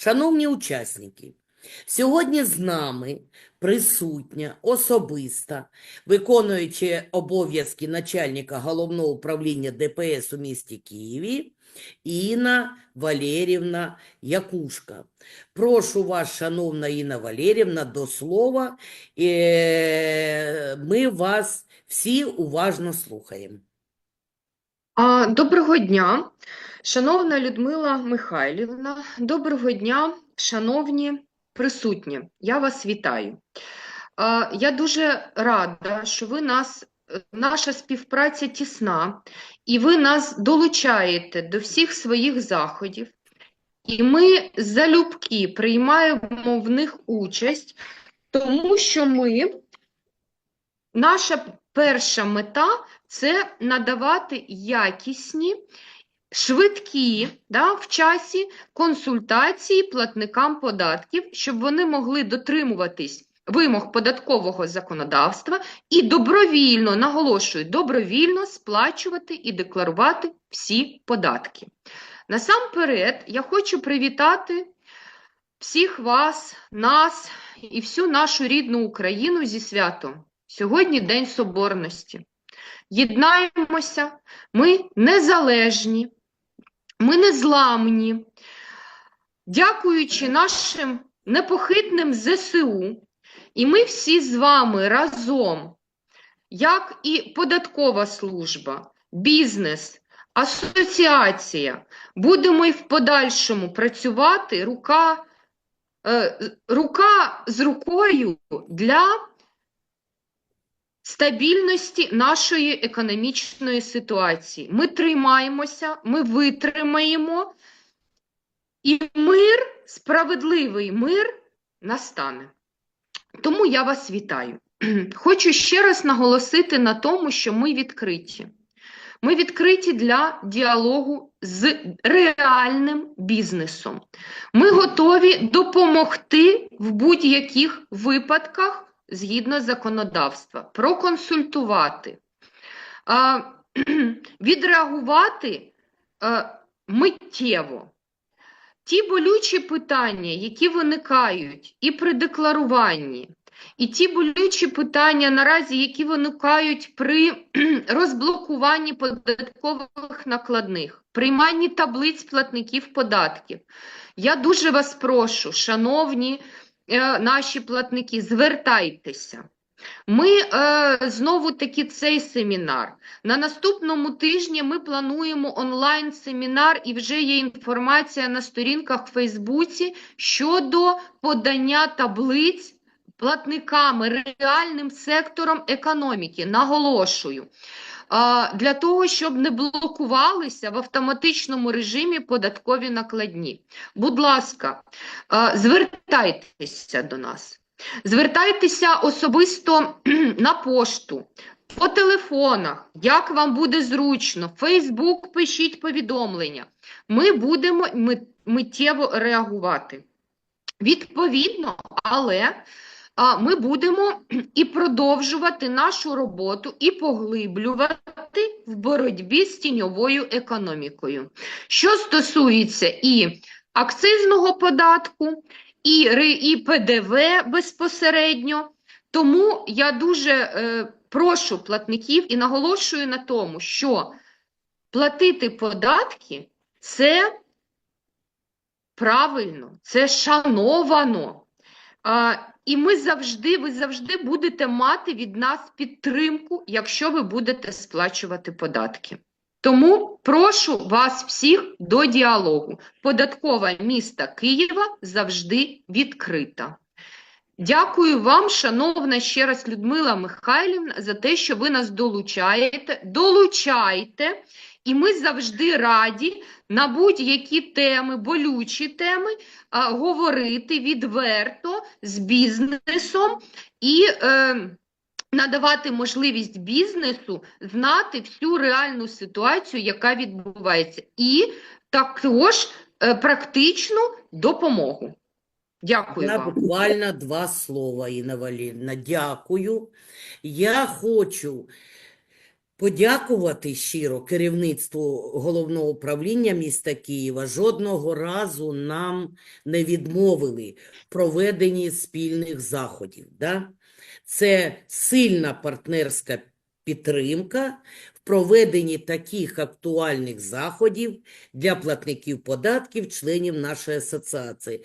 Шановні учасники, сьогодні з нами присутня особиста, виконуючи обов'язки начальника головного управління ДПС у місті Києві, Інна Валерівна Якушка. Прошу вас, шановна Інна Валерівна, до слова. Е, Ми вас всі уважно слухаємо. Доброго дня, шановна Людмила Михайлівна, доброго дня, шановні присутні. Я вас вітаю. Я дуже рада, що ви нас, наша співпраця тісна, і ви нас долучаєте до всіх своїх заходів, і ми залюбки приймаємо в них участь, тому що ми, наша перша мета це надавати якісні, швидкі да, в часі консультації платникам податків, щоб вони могли дотримуватись вимог податкового законодавства і добровільно, наголошую, добровільно сплачувати і декларувати всі податки. Насамперед, я хочу привітати всіх вас, нас і всю нашу рідну Україну зі святом. Сьогодні День Соборності. Єднаємося, ми незалежні, ми незламні. Дякуючи нашим непохитним ЗСУ, і ми всі з вами разом, як і податкова служба, бізнес, асоціація, будемо і в подальшому працювати рука, е, рука з рукою для стабільності нашої економічної ситуації. Ми тримаємося, ми витримаємо, і мир, справедливий мир настане. Тому я вас вітаю. Хочу ще раз наголосити на тому, що ми відкриті. Ми відкриті для діалогу з реальним бізнесом. Ми готові допомогти в будь-яких випадках згідно законодавства, проконсультувати, відреагувати миттєво. Ті болючі питання, які виникають і при декларуванні, і ті болючі питання наразі, які виникають при розблокуванні податкових накладних, прийманні таблиць платників податків. Я дуже вас прошу, шановні наші платники, звертайтеся. Ми е, знову таки цей семінар. На наступному тижні ми плануємо онлайн-семінар, і вже є інформація на сторінках в Фейсбуці щодо подання таблиць платниками, реальним сектором економіки. Наголошую. Для того, щоб не блокувалися в автоматичному режимі податкові накладні. Будь ласка, звертайтеся до нас. Звертайтеся особисто на пошту, по телефонах, як вам буде зручно, Фейсбук пишіть повідомлення. Ми будемо миттєво реагувати. Відповідно, але ми будемо і продовжувати нашу роботу і поглиблювати в боротьбі з тіньовою економікою. Що стосується і акцизного податку, і, ПДВ безпосередньо. Тому я дуже е, прошу платників і наголошую на тому, що платити податки це правильно, це шановано. І ми завжди, ви завжди будете мати від нас підтримку, якщо ви будете сплачувати податки. Тому прошу вас всіх до діалогу. Податкова міста Києва завжди відкрита. Дякую вам, шановна ще раз Людмила Михайлівна, за те, що ви нас долучаєте. Долучайте, і ми завжди раді на будь-які теми, болючі теми, а, говорити відверто з бізнесом і е, надавати можливість бізнесу знати всю реальну ситуацію, яка відбувається, і також е, практичну допомогу. Дякую На вам. буквально два слова, Інна Валерівна. Дякую. Я хочу подякувати щиро керівництву головного управління міста Києва. Жодного разу нам не відмовили в проведенні спільних заходів. Да? Це сильна партнерська підтримка в проведенні таких актуальних заходів для платників податків, членів нашої асоціації.